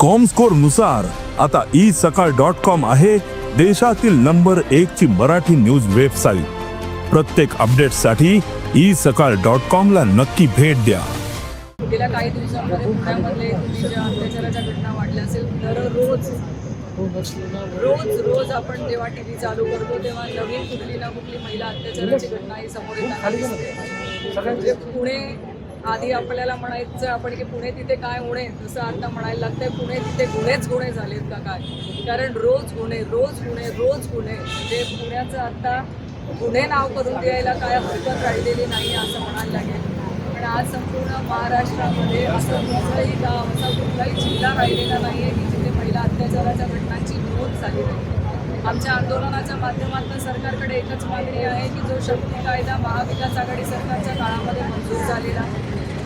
कॉमस्कोरनुसार आता ई सकाळ dot com आहे देशातील नंबर एक ची मराठी न्यूज वेबसाईट प्रत्येक अपडेटसाठी ई सकाळ डॉट कॉम ला नक्की भेट द्या. गेल्या काही दिवसांमध्ये पुण्यामध्ये मुलीच्या अत्याचाराच्या घटना वाढल्या असेल दररोज रोज रोज आपण जेव्हा टी व्ही चालू करतो तेव्हा नवीन कुठली ना कुठली महिला अत्याचाराची घटना ही समोर येतात म्हणजे पुणे आधी आपल्याला म्हणायचं आपण की पुणे तिथे काय होणे जसं आता म्हणायला लागतंय पुणे तिथे गुन्हेच गुन्हे झालेत का काय? कारण रोज गुन्हे रोज गुन्हे रोज गुन्हे म्हणजे पुण्याचं आता गुन्हे नाव करून द्यायला काय हरकत राहिलेली नाही असं म्हणायला लागेल. पण आज संपूर्ण महाराष्ट्रामध्ये असं कुठलाही गाव असा कुठलाही जिल्हा राहिलेला नाही आहे की जिथे महिला अत्याचाराच्या घटनांची नोंद झाली नाही. आमच्या आंदोलनाच्या माध्यमातून सरकारकडे एकच मागणी आहे की जो शक्ती कायदा महाविकास आघाडी सरकारच्या काळामध्ये मंजूर झालेला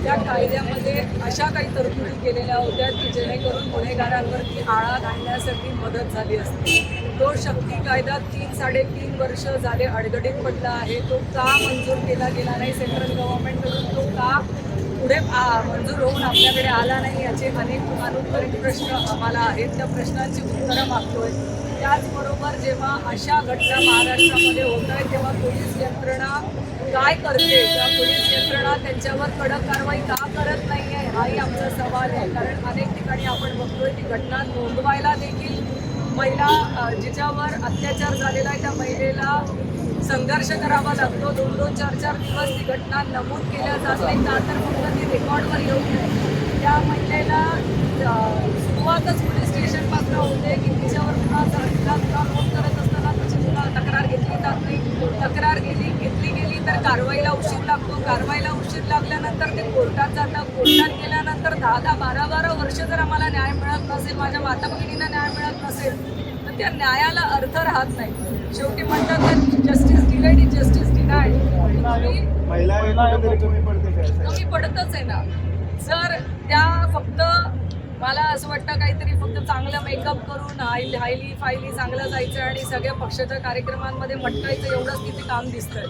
त्या कायद्यामध्ये अशा काही तरतुदी केलेल्या होत्या की जेणेकरून गुन्हेगारांवरती आळा घालण्यासाठी मदत झाली असते. तो शक्ती कायदा तीन साडेतीन वर्ष झाले अडगडीत पडला आहे. तो का मंजूर केला गेला नाही सेंट्रल गव्हर्नमेंटकडून तो का पुढे आ- मंजूर होऊन आपल्याकडे आला नाही याचे अनेक अनुत्तरित प्रश्न आम्हाला आहेत. त्या प्रश्नांची उत्तरं मागतोय. त्याचबरोबर जेव्हा अशा घटना महाराष्ट्रामध्ये होत आहेत तेव्हा पोलीस यंत्रणा काय करते? त्या पोलीस यंत्रणा त्यांच्यावर कडक कारवाई का करत नाही आहे हाही आमचा सवाल आहे. कारण अनेक ठिकाणी आपण बघतोय ती घटना नोंदवायला देखील महिला जिच्यावर अत्याचार झालेला आहे त्या महिलेला संघर्ष करावा लागतो. दोन दोन चार चार दिवस ती घटना नमूद केल्या जात नाही. का तर फक्त रेकॉर्डवर येऊ नये. त्या महिलेला सुरुवातच पोलीस स्टेशनपासून होते की तिच्यावर पुन्हा तिला गुन्हा नोंद करत असताना तिची पुन्हा तक्रार घेतली जात नाही. तक्रार गेली घेतली गेली तर कारवाईला उशीर लागतो. कारवाईला उशीर लागल्यानंतर ते कोर्टात जातं. कोर्टात गेल्यानंतर दहा दहा बारा बारा वर्ष जर आम्हाला न्याय मिळत नसेल माझ्या माता भगिनींना न्याय मिळत नसेल तर त्या न्यायाला अर्थ राहत नाही. शेवटी म्हणतात justice delayed is justice denied. महिला कमी पडतच आहे ना. जर त्या फक्त मला असं वाटतं काहीतरी फक्त चांगलं मेकअप करून हायली हायली फायली चांगलं जायचं आणि सगळ्या पक्षाच्या कार्यक्रमांमध्ये मटकायचं एवढंच तिथे काम दिसतंय.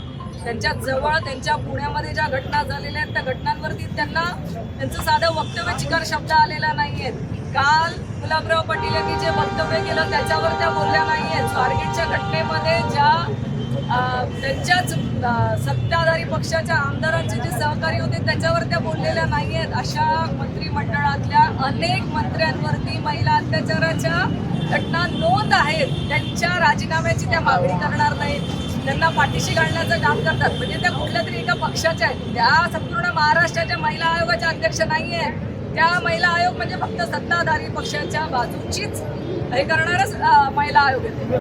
त्यांच्या जवळ त्यांच्या पुण्यामध्ये ज्या घटना झालेल्या आहेत त्या घटनांवरती त्यांना त्यांचं साधं वक्तव्य चिकार शब्द आलेला नाही आहेत काल गुलाबराव पाटील यांनी जे वक्तव्य केलं त्याच्यावर त्या बोलल्या नाही आहेत स्वारगेटच्या घटनेमध्ये ज्या त्यांच्याच सत्ताधारी पक्षाच्या आमदारांचे जे सहकारी होते त्याच्यावर त्या बोललेल्या नाही आहेत. अशा मंत्रिमंडळातल्या अनेक मंत्र्यांवरती महिला अत्याचाराच्या घटना नोंद आहेत. त्यांच्या राजीनाम्याची त्या मागणी करणार नाहीत. त्यांना पाठीशी घालण्याचं काम करतात. म्हणजे त्या कुठल्या तरी एका पक्षाच्या आहेत. त्या संपूर्ण महाराष्ट्राच्या महिला आयोगाच्या अध्यक्ष नाही आहेत. त्या महिला आयोग म्हणजे फक्त सत्ताधारी पक्षाच्या बाजूचीच हे करणारच महिला आयोग येते